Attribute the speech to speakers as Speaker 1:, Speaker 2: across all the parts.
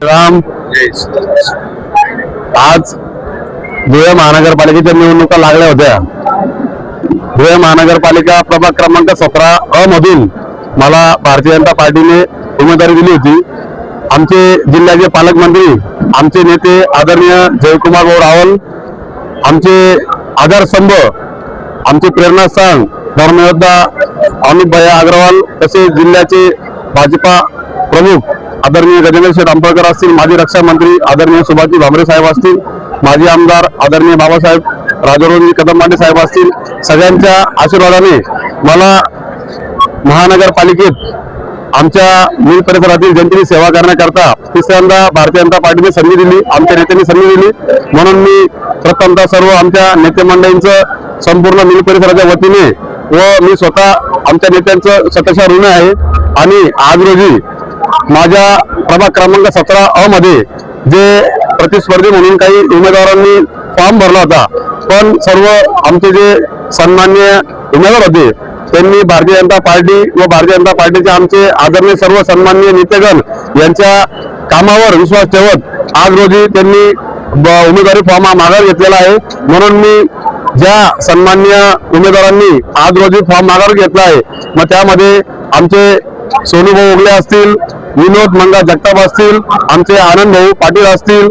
Speaker 1: राम. आज धुळे महानगरपालिकेच्या निवडणुका लागल्या होत्या. धुळे महानगरपालिका प्रभाग क्रमांक सतरा अ मधून मला भारतीय जनता पार्टीने उमेदवारी दिली होती. आमचे जिल्ह्याचे पालकमंत्री आमचे नेते आदरणीय जयकुमार भाऊ रावल आमचे आधारस्तंभ आमचे प्रेरणास्थान धर्मयोद्धा अमित भैया अग्रवाल तसेच जिल्ह्याचे भाजपा प्रमुख आदरणीय गजेंद्र शेठ आंबेडकर असतील माजी रक्षा मंत्री आदरणीय सुभाषजी भामरे साहेब असतील माजी आमदार आदरणीय बाबासाहेब राजारोजी कदम मांडे साहेब असतील सगळ्यांच्या आशीर्वादाने मला महानगरपालिकेत आमच्या मिल परिसरातील जनतेची सेवा करण्याकरता तिसऱ्यांदा भारतीय जनता पार्टीने संधी दिली आमच्या नेत्यांनी संधी दिली. म्हणून मी प्रथमतः सर्व आमच्या नेते मंडळींचं संपूर्ण मिल परिसराच्या वतीने व मी स्वतः आमच्या नेत्यांचं सतशा ऋण आहे. आणि आज रोजी माझ्या प्रभाग क्रमांक सतरा अ मध्ये जे प्रतिस्पर्धी म्हणून काही उमेदवारांनी फॉर्म भरला होता. पण सर्व आमचे जे सन्मान्य उमेदवार होते त्यांनी भारतीय जनता पार्टी व भारतीय जनता पार्टीचे आमचे आदरणीय सर्व सन्मान्य नेतेगण यांच्या कामावर विश्वास ठेवत आज रोजी त्यांनी उमेदवारी फॉर्म हा माघार घेतलेला आहे. म्हणून मी ज्या सन्मान्य उमेदवारांनी आज रोजी फॉर्म माघार घेतला आहे मग त्यामध्ये आमचे सोनूभाऊ उगले असतील विनोद मंगा जगताप असतील आमचे आनंद भाऊ पाटील असतील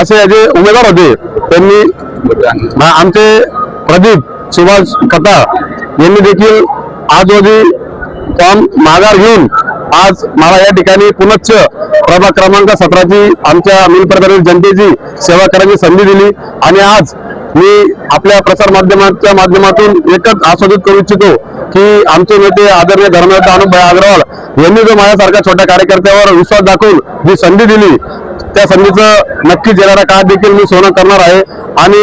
Speaker 1: असे जे उमेदवार होते त्यांनी आमचे प्रदीप सुभाष कथा यांनी देखील आज रोजी फॉर्म माघार घेऊन आज मला या ठिकाणी पुनश्च प्रभाग क्रमांक सतराची आमच्या मिल जनतेची सेवा करण्याची संधी दिली. आणि आज मी आपल्या प्रसारमाध्यमाच्या माध्यमातून एकच आस्वादित करू इच्छितो की आमचे नेते आदरणीय धर्मनेता अनुप अग्रवाल यांनी जो माझ्यासारख्या छोट्या कार्यकर्त्यावर विश्वास दाखवून जी संधी दिली त्या संधीचं नक्कीच येणारा काळ देखील मी सोनं करणार आहे. आणि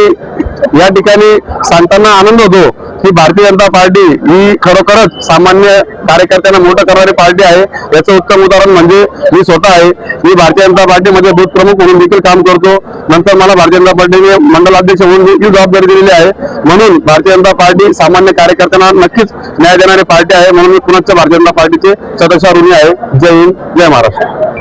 Speaker 1: या ठिकाणी सांगताना आनंद होतो ही भारतीय जनता पार्टी ही खरोखरच सामान्य कार्यकर्त्यांना मोठं करणारी पार्टी आहे. याचं उत्तम उदाहरण म्हणजे मी स्वतः आहे. मी भारतीय जनता पार्टीमध्ये बूथ प्रमुख म्हणून देखील काम करतो. नंतर मला भारतीय जनता पार्टीने मंडलाध्यक्ष म्हणून देखील जबाबदारी दिलेली आहे. म्हणून भारतीय जनता पार्टी सामान्य कार्यकर्त्यांना नक्कीच न्याय देणारी पार्टी आहे. म्हणून मी पुनश्च भारतीय जनता पार्टीचे सदस्य ऋणी आहे. जय हिंद. जय महाराष्ट्र.